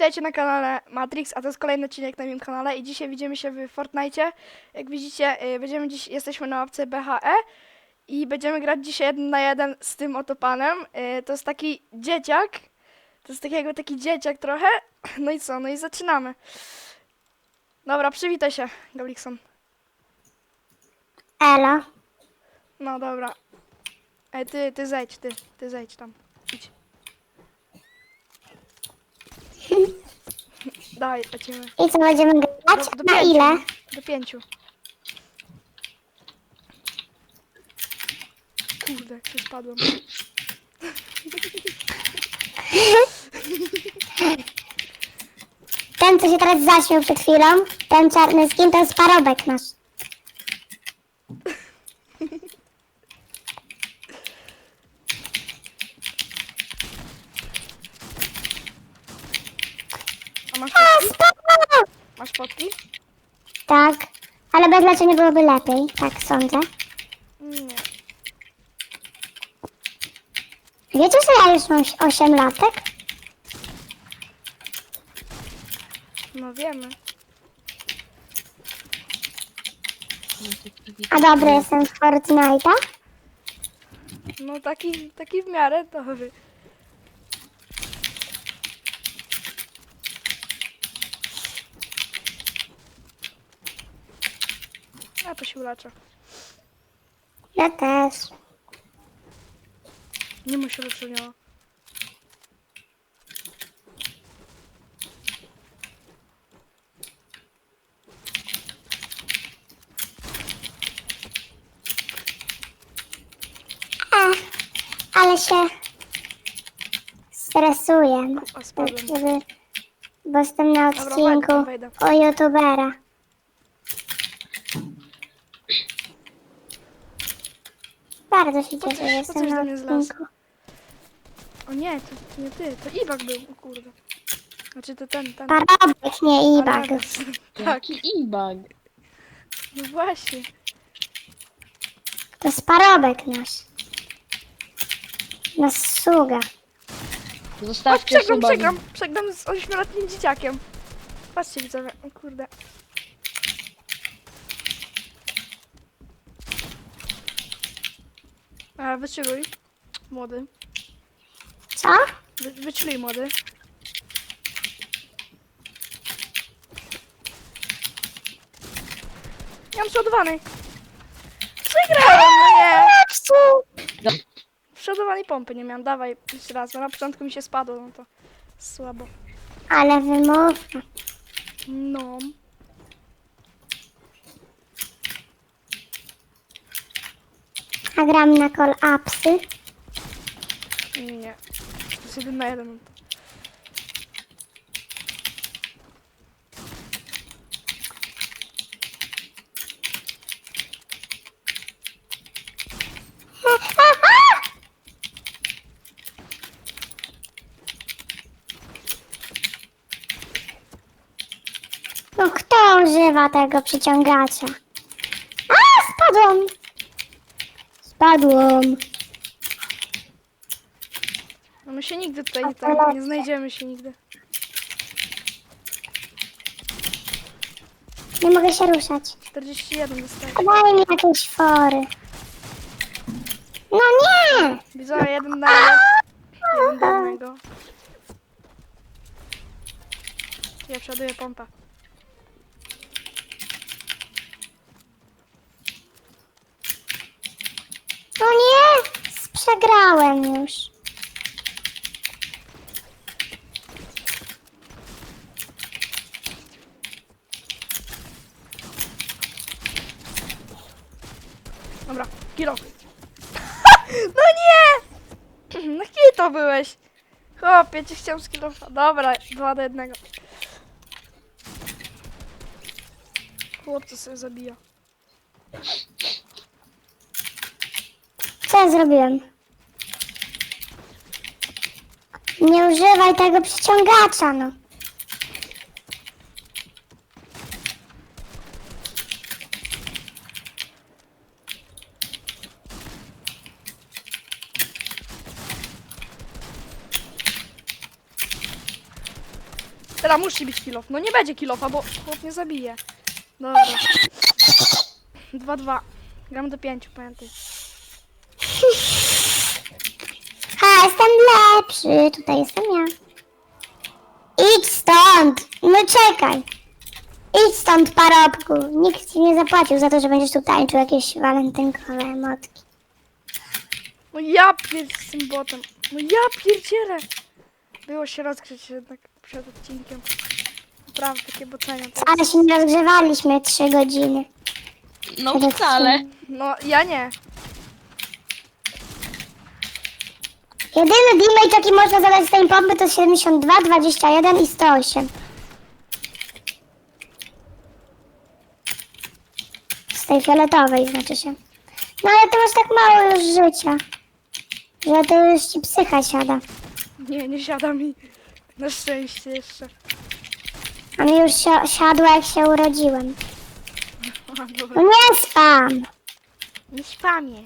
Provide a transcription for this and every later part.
witajcie na kanale Matrix, a to jest kolejny odcinek na moim kanale i dzisiaj widzimy się w Fortnite. Jak widzicie, y, będziemy dziś, jesteśmy na łapce BHE i będziemy grać dzisiaj jeden na jeden z tym oto panem. Y, To jest taki dzieciak, to jest takiego taki dzieciak trochę. No i co, no i zaczynamy. Dobra, przywitaj się, Gablikson. Elo. No dobra. Ej, ty, ty zejdź, ty, ty zejdź tam. Dawaj, lecimy. I co będziemy grać? Do, do Na pięciu. ile? Do pięciu. Kurde, jak się spadłem. Ten, co się teraz zaśmiał przed chwilą, ten czarny skin, to jest parobek nasz. Masz fotki? Masz fotki? Tak, ale bez leczenia byłoby lepiej, tak sądzę. Nie. Wiecie, że ja już mam 8 latek? No wiemy. A dobry jestem w Fortnite'a? No taki, taki w miarę dobry. Uleczę. Ja też. Nie ma się. A, ale się stresuję, A spadłem. żeby, bo jestem na Dobra, odcinku wejdę, wejdę. o youtubera. Bardzo się cieszę, coś- że jestem coś na do mnie zlazł. odcinku. O nie, to nie ty, to Ibak był, o kurde. Znaczy to ten, ten. Parobek, nie Ibak. Tak, Jaki e-bug. no właśnie. To jest parobek nasz. Nasz sługa. O, Zostawcie przegram, suba. przegram, przegram z 8-letnim dzieciakiem. Patrzcie widzowie, o kurde. A, wyczyluj, młody. Co? Wy, wyczyluj, młody. Ja mam przeładowany. Przegrałem, no nie. Przeładowanej pompy nie miałem, dawaj jeszcze raz, bo na początku mi się spadło, no to słabo. Ale wymówka. No. A gram na call upsy. Nie. To jest jeden na jeden. No kto używa tego przyciągacza? A, spadłam! Spadłam. No my się nigdy tutaj nie, tam, nie znajdziemy się nigdy. Nie mogę się ruszać. 41 dostaję. Daj mi jakieś fory. No nie! Widzowie, jeden na jeden. Jeden do jednego. Ja przeładuję pompę. No nie! Przegrałem już. Dobra, kilo. no nie! No kim to byłeś? Chłopie, cię chciałem skillować. Dobra, dwa do jednego. Chłopca sobie zabija. Ja zrobiłem? Nie używaj tego przyciągacza, no. Teraz musi być kilof. No nie będzie kilofa, bo chłop nie zabije. Dobra. 2-2. Gram do 5, pamiętaj. Ha, jestem lepszy. Tutaj jestem ja. Idź stąd. No czekaj. Idź stąd, parobku. Nikt ci nie zapłacił za to, że będziesz tu tańczył jakieś walentynkowe emotki. No ja pier... z tym botem. No ja pierdzielę. Było się rozgrzeć jednak przed odcinkiem. Naprawdę, takie bocenia. Ale się nie rozgrzewaliśmy trzy godziny. No wcale. No, ja nie. Jedyny damage jaki można zadać z tej pompy to 72, 21 i 108. Z tej fioletowej znaczy się. No ale ty masz tak mało już życia. Że to już ci psycha siada. Nie, nie siada mi. Na szczęście jeszcze. A mi już si- siadło jak się urodziłem. No dobra. nie spam! Nie spamie.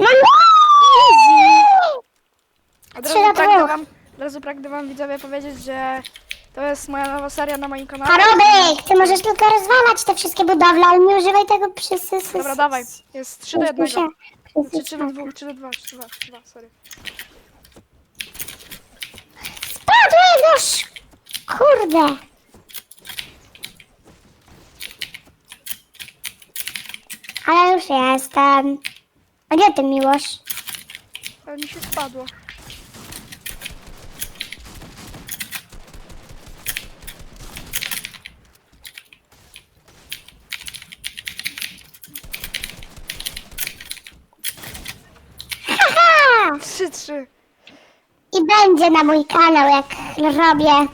No! Od Trzy razu na pragnę dwóch. wam, od razu pragnę wam widzowie powiedzieć, że to jest moja nowa seria na moim kanale. Parobek, ty możesz tylko rozwalać te wszystkie budowle, ale nie używaj tego przy... s- s- Dobra, dawaj. Jest 3 do 1. przy- przy- Czy 3 do 2, 3 do 2, 3 do 2, 3 do 2, sorry. Spadłem, sz... Kurde. Ale już jestem. A gdzie ty, Miłosz? Ale mi się spadło. Haha! 3, 3. I będzie na mój kanał, jak robię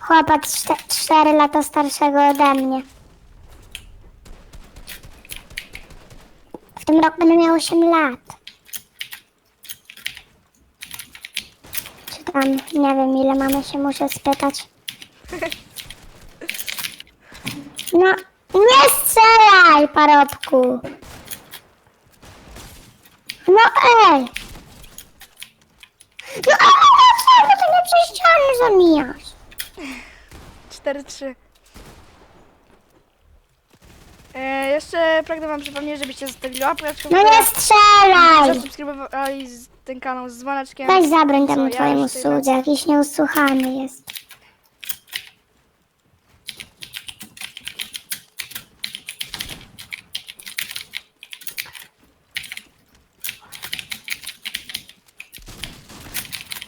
chłopak 4 lata starszego ode mnie. W tym roku będę miał 8 lat. Czy tam, nie wiem ile mamy się, muszę spytać. No, nie strzelaj, parobku. No ej. No ale dlaczego ty nie przez ściany zamijasz? 4, 3. E, jeszcze pragnę wam przypomnieć, żebyście zostawili łapkę w No nie strzelaj! Zasubskrybowali z- ten kanał z dzwoneczkiem. Weź zabroń Co, temu ja twojemu już tutaj słudze, jakiś nieusłuchany jest.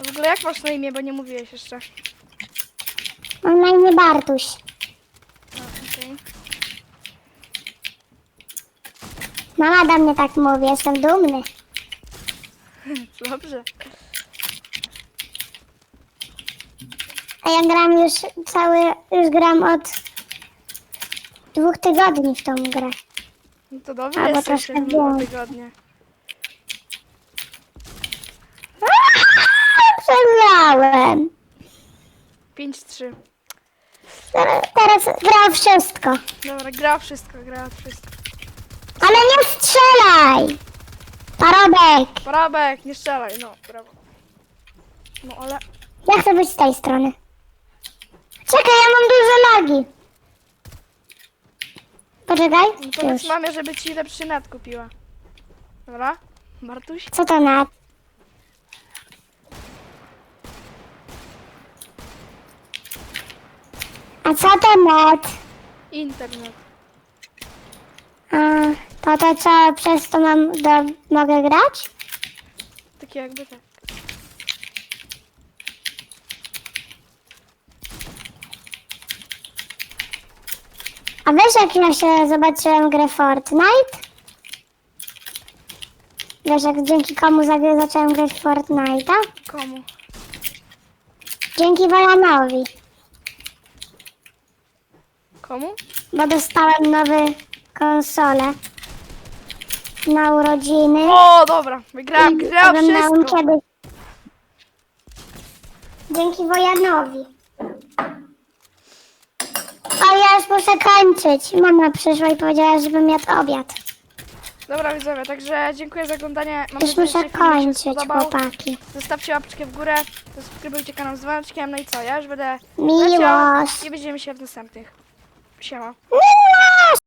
W ogóle jak masz na imię, bo nie mówiłeś jeszcze. Mam na imię Bartuś. No, okej. Mama do mnie tak mówi, jestem dumny. Dobrze. A ja gram już cały, już gram od dwóch tygodni w tą grę. No to dobrze Albo jest troszkę jeszcze dwa więcej. tygodnie. Przegrałem. 5-3. Teraz, teraz gram wszystko. Dobra, gra wszystko, gra wszystko. Ale nie strzelaj! Parobek! Parabek, nie strzelaj, no, brawo. No ale... Ja chcę być z tej strony. Czekaj, ja mam duże lagi. Poczekaj. No powiedz Już. mamie, żeby ci lepszy net kupiła. Dobra? Bartuś? Co to na? A co to net? Internet. A, to to co, przez to mam do, mogę grać? Takie jakby tak. A wiesz jak ja się zobaczyłem grę Fortnite? Wiesz jak dzięki komu za- zacząłem grać w Fortnite'a? Komu? Dzięki Wojanowi, Komu? bo dostałem nowy konsolę na urodziny. O, dobra, wygrałam grę o oglądałem wszystko. kiedyś. Dzięki Wojanowi. A ja już muszę kończyć. Mama przyszła i powiedziała, żebym jadł obiad. Dobra widzowie, także dziękuję za oglądanie. Mam Już nadzieję, muszę że film wam się kończyć, spodobał. chłopaki. Zostawcie łapeczkę w górę, subskrybujcie kanał z dzwoneczkiem, no i co, ja już będę Miłość. leciał i widzimy się w następnych. Siema. Nie!